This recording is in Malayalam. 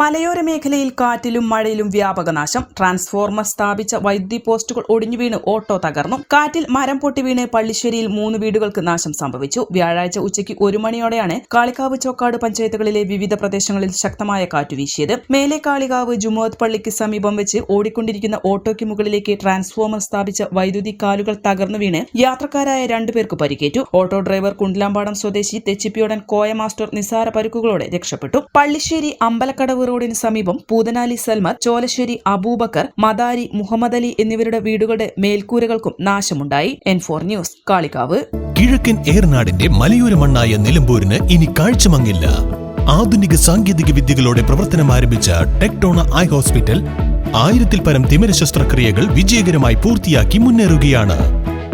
മലയോര മേഖലയിൽ കാറ്റിലും മഴയിലും വ്യാപക നാശം. ട്രാൻസ്ഫോർമർ സ്ഥാപിച്ച വൈദ്യുതി പോസ്റ്റുകൾ ഒടിഞ്ഞു വീണ് ഓട്ടോ തകർന്നു. കാറ്റിൽ മരം പൊട്ടി വീണ് പള്ളിശ്ശേരിയിൽ മൂന്ന് വീടുകൾക്ക് നാശം സംഭവിച്ചു. വ്യാഴാഴ്ച ഉച്ചയ്ക്ക് ഒരു മണിയോടെയാണ് കാളികാവ് ചോക്കാട് പഞ്ചായത്തുകളിലെ വിവിധ പ്രദേശങ്ങളിൽ ശക്തമായ കാറ്റ് വീശിയത്. മേലെ കാളികാവ് ജുമോദ് പള്ളിക്ക് സമീപം വെച്ച് ഓടിക്കൊണ്ടിരിക്കുന്ന ഓട്ടോയ്ക്ക് മുകളിലേക്ക് ട്രാൻസ്ഫോർമർ സ്ഥാപിച്ച വൈദ്യുതി കാലുകൾ തകർന്നു വീണ് യാത്രക്കാരായ രണ്ടുപേർക്ക് പരിക്കേറ്റു. ഓട്ടോ ഡ്രൈവർ കുണ്ടിലാമ്പാടം സ്വദേശി തെച്ചിപ്പിയോടൻ കോയ മാസ്റ്റർ നിസാര പരുക്കുകളോടെ രക്ഷപ്പെട്ടു. പള്ളിശ്ശേരി അമ്പലക്കടവ് റോഡിന് സമീപം പൂതനാലി സൽമർ ചോലശ്ശേരി അബൂബക്കർ മദാരി മുഹമ്മദ് അലി എന്നിവരുടെ വീടുകളുടെ മേൽക്കൂരകൾക്കും നാശമുണ്ടായി. N four news Kalikavu. കിഴക്കൻ ഏർനാടിന്റെ മലയോര മണ്ണായ നിലമ്പൂരിന് ഇനി കാഴ്ചമങ്ങില്ല. ആധുനിക സാങ്കേതിക വിദ്യകളോടെ പ്രവർത്തനം ആരംഭിച്ച ടെക്ടോണ ഐ ഹോസ്പിറ്റൽ ആയിരത്തിൽ പരം തിമിര ശസ്ത്രക്രിയകൾ വിജയകരമായി പൂർത്തിയാക്കി മുന്നേറുകയാണ്.